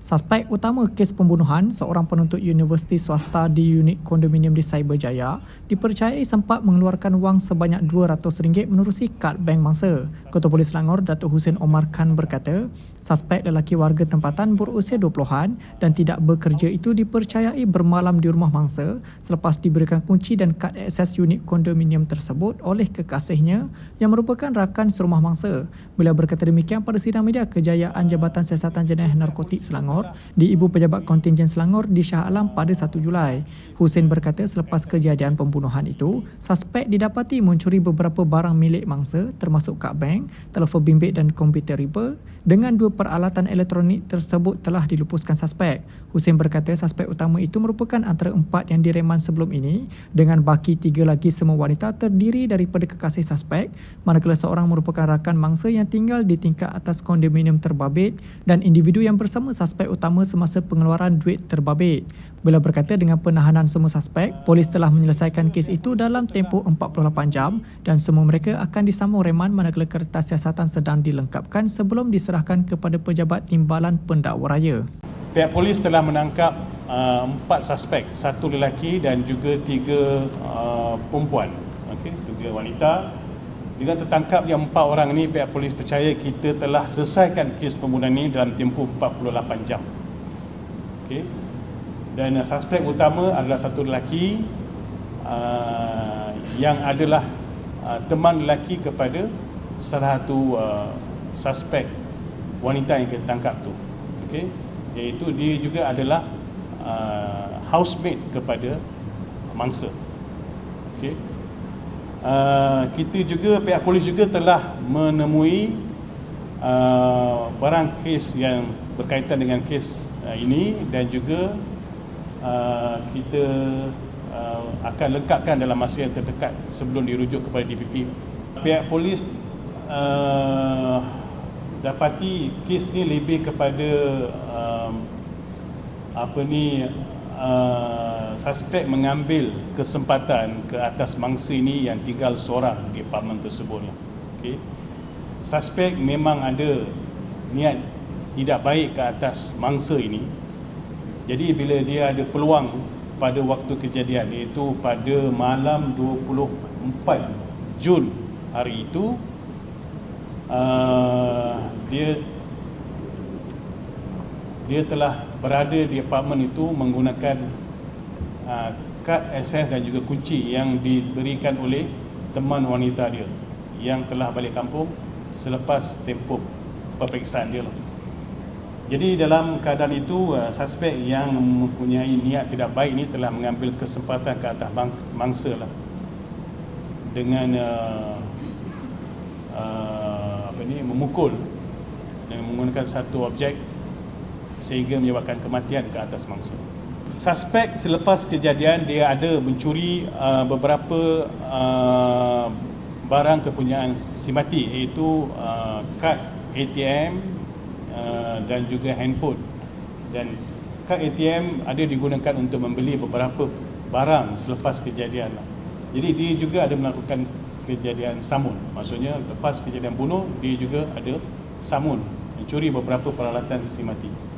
Suspek utama kes pembunuhan seorang penuntut universiti swasta di unit kondominium di Cyberjaya dipercayai sempat mengeluarkan wang sebanyak RM200 menerusi kad bank mangsa. Ketua Polis Selangor Datuk Hussein Omar Khan berkata, suspek lelaki warga tempatan berusia 20-an dan tidak bekerja itu dipercayai bermalam di rumah mangsa selepas diberikan kunci dan kad akses unit kondominium tersebut oleh kekasihnya yang merupakan rakan serumah mangsa. Beliau berkata demikian pada sidang media kejayaan Jabatan Siasatan Jenayah Narkotik Selangor Selangor di Ibu Pejabat Kontingen Selangor di Shah Alam pada 1 Julai. Hussein berkata selepas kejadian pembunuhan itu, suspek didapati mencuri beberapa barang milik mangsa termasuk kad bank, telefon bimbit dan komputer riba dengan dua peralatan elektronik tersebut telah dilupuskan suspek. Hussein berkata suspek utama itu merupakan antara empat yang direman sebelum ini dengan baki tiga lagi semua wanita terdiri daripada kekasih suspek manakala seorang merupakan rakan mangsa yang tinggal di tingkat atas kondominium terbabit dan individu yang bersama suspek suspek utama semasa pengeluaran duit terbabit. Beliau berkata dengan penahanan semua suspek, polis telah menyelesaikan kes itu dalam tempoh 48 jam dan semua mereka akan disambung reman manakala kertas siasatan sedang dilengkapkan sebelum diserahkan kepada pejabat timbalan pendakwa raya. Pihak polis telah menangkap uh, empat suspek, satu lelaki dan juga tiga uh, perempuan. Okey, tiga wanita dengan tertangkap yang empat orang ini, pihak polis percaya kita telah selesaikan kes pembunuhan ini dalam tempoh 48 jam. Okay. Dan suspek utama adalah satu lelaki uh, yang adalah uh, teman lelaki kepada salah satu uh, suspek wanita yang kita tangkap tu. Okay. Iaitu dia juga adalah uh, housemate kepada mangsa. Okay. Uh, kita juga pihak polis juga telah menemui uh, barang kes yang berkaitan dengan kes uh, ini dan juga uh, kita uh, akan lengkapkan dalam masa yang terdekat sebelum dirujuk kepada DPP. Pihak polis uh, dapati kes ni lebih kepada uh, apa ni uh, suspek mengambil kesempatan ke atas mangsa ini yang tinggal seorang di apartmen tersebut. Okay. Suspek memang ada niat tidak baik ke atas mangsa ini. Jadi bila dia ada peluang pada waktu kejadian iaitu pada malam 24 Jun hari itu uh, dia dia telah berada di apartmen itu menggunakan uh, kad akses dan juga kunci yang diberikan oleh teman wanita dia yang telah balik kampung selepas tempoh peperiksaan dia. Jadi dalam keadaan itu uh, suspek yang mempunyai niat tidak baik ini telah mengambil kesempatan ke atas mangsa lah dengan uh, uh, apa ni memukul dengan menggunakan satu objek sehingga menyebabkan kematian ke atas mangsa. Suspek selepas kejadian dia ada mencuri uh, beberapa uh, barang kepunyaan si mati iaitu uh, kad ATM uh, dan juga handphone. Dan kad ATM ada digunakan untuk membeli beberapa barang selepas kejadian. Jadi dia juga ada melakukan kejadian samun. Maksudnya lepas kejadian bunuh dia juga ada samun mencuri beberapa peralatan si mati.